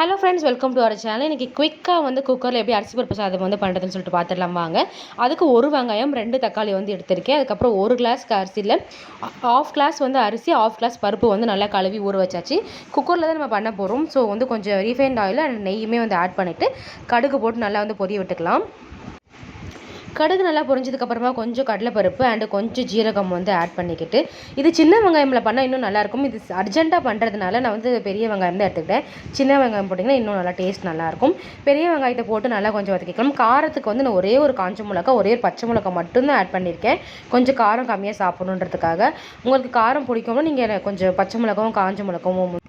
Hello friends welcome to our channel இன்றைக்கி குயிக்காக வந்து குக்கரில் எப்படி அரிசி பருப்பு சாதம் வந்து பண்ணுறதுன்னு சொல்லிட்டு பார்த்துடலாம் வாங்க. அதுக்கு ஒரு வெங்காயம் ரெண்டு தக்காளி வந்து எடுத்திருக்கேன். அதுக்கப்புறம் ஒரு கிளாஸ் அரிசியில் ஆஃப் கிளாஸ் வந்து அரிசி ஆஃப் கிளாஸ் பருப்பு வந்து நல்லா கழுவி ஊற வச்சாச்சு. குக்கரில் தான் நம்ம பண்ண போகிறோம் ஸோ வந்து கொஞ்சம் ரீஃபைண்ட் ஆயில் அண்ட் நெய்யுமே வந்து ஆட் பண்ணிவிட்டு கடுகு போட்டு நல்லா வந்து பொரிய விட்டுக்கலாம். கடுகு நல்லா பொரிஞ்சதுக்கப்புறமா கொஞ்சம் கடலைப்பருப்பு அண்டு கொஞ்சம் ஜீரகம் வந்து ஆட் பண்ணிக்கிட்டு இது சின்ன வெங்காயமில் பண்ணால் இன்னும் நல்லாயிருக்கும் இது அர்ஜென்ட்டாக பண்ணுறதுனால நான் வந்து பெரிய வெங்காயம் தான் எடுத்துக்கிட்டேன். சின்ன வெங்காயம் போட்டிங்கன்னா இன்னும் நல்லா டேஸ்ட் நல்லாயிருக்கும் பெரிய வெங்காயத்தை போட்டு நல்லா கொஞ்சம் வதக்கிக்கலாம். காரத்துக்கு வந்து நான் ஒரே ஒரு காஞ்ச மிளகா ஒரே ஒரு பச்சை மிளகா மட்டும்தான் ஆட் பண்ணியிருக்கேன் கொஞ்சம் காரம் கம்மியாக சாப்பிடணுன்றதுக்காக. உங்களுக்கு காரம் பிடிக்கும்னா நீங்கள் கொஞ்சம் பச்சை மிளகாவும் காஞ்ச மிளகாவும்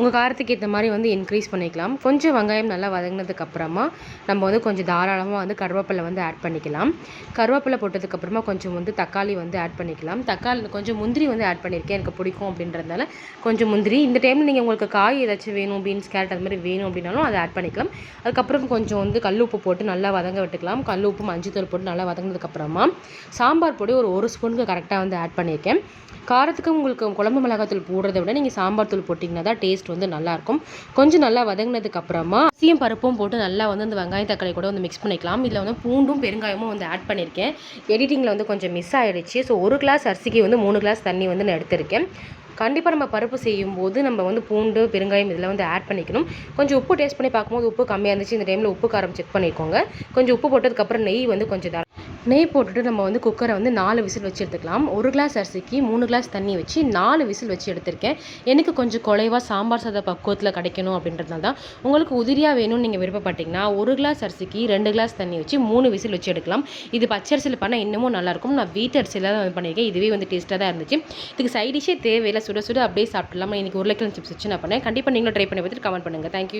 உங்கள் காரத்துக்கு ஏற்ற மாதிரி வந்து இன்க்ரீஸ் பண்ணிக்கலாம். கொஞ்சம் வெங்காயம் நல்லா வதங்கினதுக்கப்புறமா நம்ம வந்து கொஞ்சம் தாராளமாக வந்து கருவேப்பிலை வந்து ஆட் பண்ணிக்கலாம். கருவேப்பிலை போட்டதுக்கப்புறமா கொஞ்சம் வந்து தக்காளி வந்து ஆட் பண்ணிக்கலாம். தக்காளி கொஞ்சம் முந்திரி வந்து ஆட் பண்ணியிருக்கேன் எனக்கு பிடிக்கும் அப்படின்றதுனால கொஞ்சம் முந்திரி. இந்த டைமில் நீங்கள் உங்களுக்கு காய் ஏதாச்சும் வேணும் பீன்ஸ் கேரட் அது மாதிரி வேணும் அப்படின்னாலும் அதை ஆட் பண்ணிக்கலாம். அதுக்கப்புறம் கொஞ்சம் வந்து கல் உப்பு போட்டு நல்லா வதங்க விட்டுக்கலாம். கல் உப்பு மஞ்சத்தூள் போட்டு நல்லா வதங்கினதுக்கப்புறமா சாம்பார் பொடி ஒரு ஒரு ஸ்பூனுக்கு கரெக்டாக வந்து ஆட் பண்ணியிருக்கேன் காரத்துக்கு உங்களுக்கு குழம்பு மிளகாத்தூள் போடுறத விட நீங்கள் சாம்பார் தூள் போட்டிங்கன்னா தான் டேஸ்ட் வந்து நல்லாயிருக்கும். கொஞ்சம் நல்லா வதங்கினதுக்கு அப்புறமா அரிசியும் பருப்பும் போட்டு நல்லா வந்து அந்த வெங்காயம் தக்காளி கூட வந்து மிக்ஸ் பண்ணிக்கலாம். இதில் வந்து பூண்டும் பெருங்காயமும் வந்து ஆட் பண்ணியிருக்கேன். எடிட்டிங்கில் வந்து கொஞ்சம் மிஸ் ஆகிடுச்சு ஸோ ஒரு கிளாஸ் அரிசிக்கு வந்து மூணு கிளாஸ் தண்ணி வந்து நான் எடுத்திருக்கேன். கண்டிப்பாக நம்ம பருப்பு செய்யும்போது நம்ம வந்து பூண்டு பெருங்காயம் இதெல்லாம் வந்து ஆட் பண்ணிக்கணும். கொஞ்சம் உப்பு டேஸ்ட் பண்ணி பார்க்கும்போது உப்பு கம்மியாக இருந்துச்சு. இந்த டைமில் உப்பு காரம் செக் பண்ணிக்கோங்க. கொஞ்சம் உப்பு போட்டதுக்கப்புறம் நெய் வந்து கொஞ்சம் நெய் போட்டுட்டு நம்ம வந்து குக்கரை வந்து நாலு விசில் வச்சு எடுத்துக்கலாம். ஒரு கிளாஸ் அரிசிக்கு மூணு கிளாஸ் தண்ணி வச்சு நாலு விசில் வச்சு எடுத்திருக்கேன். எனக்கு கொஞ்சம் குறைவாக சாம்பார் சாத பக்குவத்தில் கிடைக்கணும் அப்படின்றதுனால தான் உங்களுக்கு உதிரியாக வேணும்னு நீங்கள் விருப்பப்பட்டீங்கன்னா ஒரு கிளாஸ் அரிசிக்கு ரெண்டு கிளாஸ் தண்ணி வச்சு மூணு விசில் வச்சு எடுக்கலாம். இது பச்சரிசியில் பண்ணால் இன்னமும் நல்லாயிருக்கும் நான் வீட்டு அரிசியில் தான் வந்து பண்ணியிருக்கேன். இதுவே வந்து டேஸ்ட்டாக தான் இருந்துச்சு. இதுக்கு சைடிஷே தேவையில்லை. சுட சுட அப்படியே சாப்பிட்லாம் எனக்கு உருளைக்கிழங்கு சிப்ஸ் வச்சு நான் பண்ணேன். கண்டிப்பாக நீங்களும் ட்ரை பண்ணி பார்த்துட்டு கமெண்ட் பண்ணுங்கள் தேங்க்யூ